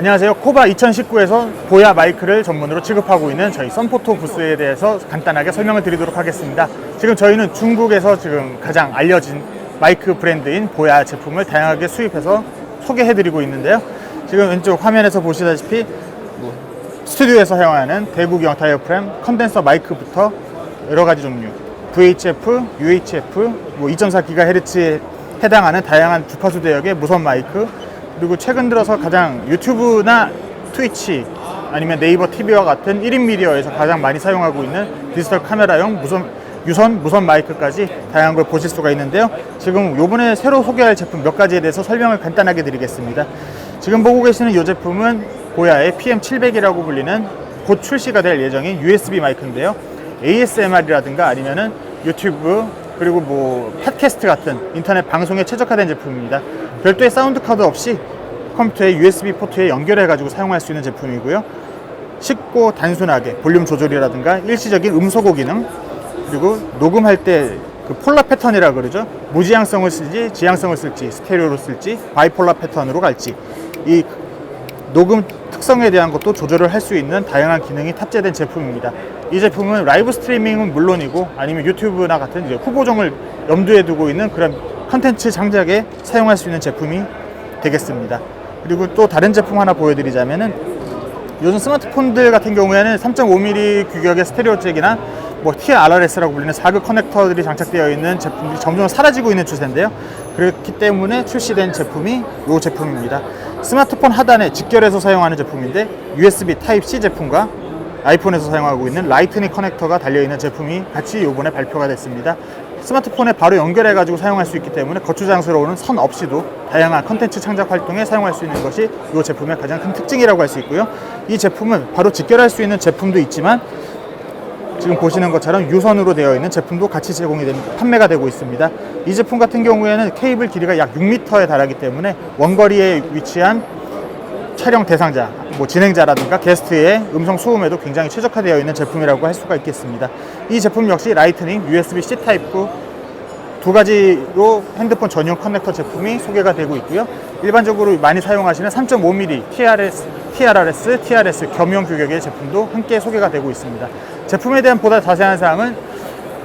안녕하세요. 코바 2019에서 보야 마이크를 전문으로 취급하고 있는 저희 썬포토 부스에 대해서 간단하게 설명을 드리도록 하겠습니다. 지금 저희는 중국에서 지금 가장 알려진 마이크 브랜드인 보야 제품을 다양하게 수입해서 소개해드리고 있는데요. 지금 왼쪽 화면에서 보시다시피 뭐 스튜디오에서 사용하는 대구경 다이어프램 컨덴서 마이크부터 여러 가지 종류 VHF, UHF, 뭐 2.4GHz에 해당하는 다양한 주파수 대역의 무선 마이크 그리고 최근 들어서 가장 유튜브나 트위치 아니면 네이버 TV와 같은 1인 미디어에서 가장 많이 사용하고 있는 디지털 카메라용 무선 유선 무선 마이크까지 다양한 걸 보실 수가 있는데요. 지금 요번에 새로 소개할 제품 몇 가지에 대해서 설명을 간단하게 드리겠습니다. 지금 보고 계시는 이 제품은 보야의 PM700이라고 불리는 곧 출시가 될 예정인 USB 마이크인데요. ASMR이라든가 아니면은 유튜브 그리고 뭐 팟캐스트 같은 인터넷 방송에 최적화된 제품입니다. 별도의 사운드 카드 없이 컴퓨터의 USB 포트에 연결해 가지고 사용할 수 있는 제품이고요. 쉽고 단순하게 볼륨 조절이라든가 일시적인 음소거 기능 그리고 녹음할 때 그 폴라 패턴이라 그러죠. 무지향성을 쓸지 지향성을 쓸지 스테레오로 쓸지 바이폴라 패턴으로 갈지 이 녹음 특성에 대한 것도 조절을 할 수 있는 다양한 기능이 탑재된 제품입니다. 이 제품은 라이브 스트리밍은 물론이고 아니면 유튜브나 같은 이제 후보종을 염두에 두고 있는 그런 컨텐츠 장작에 사용할 수 있는 제품이 되겠습니다. 그리고 또 다른 제품 하나 보여드리자면은 요즘 스마트폰들 같은 경우에는 3.5mm 규격의 스테레오 잭이나 뭐 TRRS라고 불리는 4급 커넥터들이 장착되어 있는 제품들이 점점 사라지고 있는 추세인데요. 그렇기 때문에 출시된 제품이 이 제품입니다. 스마트폰 하단에 직결해서 사용하는 제품인데 USB Type-C 제품과 아이폰에서 사용하고 있는 라이트닝 커넥터가 달려있는 제품이 같이 요번에 발표가 됐습니다. 스마트폰에 바로 연결해 가지고 사용할 수 있기 때문에 거추장스러운 선 없이도 다양한 컨텐츠 창작 활동에 사용할 수 있는 것이 이 제품의 가장 큰 특징이라고 할 수 있고요. 이 제품은 바로 직결할 수 있는 제품도 있지만 지금 보시는 것처럼 유선으로 되어 있는 제품도 같이 제공이 됩니다. 판매가 되고 있습니다. 이 제품 같은 경우에는 케이블 길이가 약 6m에 달하기 때문에 원거리에 위치한 촬영 대상자, 뭐 진행자라든가 게스트의 음성 소음에도 굉장히 최적화되어 있는 제품이라고 할 수가 있겠습니다. 이 제품 역시 라이트닝, USB-C 타입 두 가지로 핸드폰 전용 커넥터 제품이 소개가 되고 있고요. 일반적으로 많이 사용하시는 3.5mm TRS, TRRS, TRS 겸용 규격의 제품도 함께 소개가 되고 있습니다. 제품에 대한 보다 자세한 사항은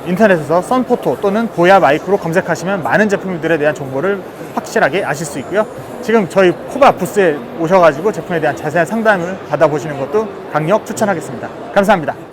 인터넷에서 썬포토 또는 보야 마이크로 검색하시면 많은 제품들에 대한 정보를 확실하게 아실 수 있고요. 지금 저희 코바 부스에 오셔가지고 제품에 대한 자세한 상담을 받아보시는 것도 강력 추천하겠습니다. 감사합니다.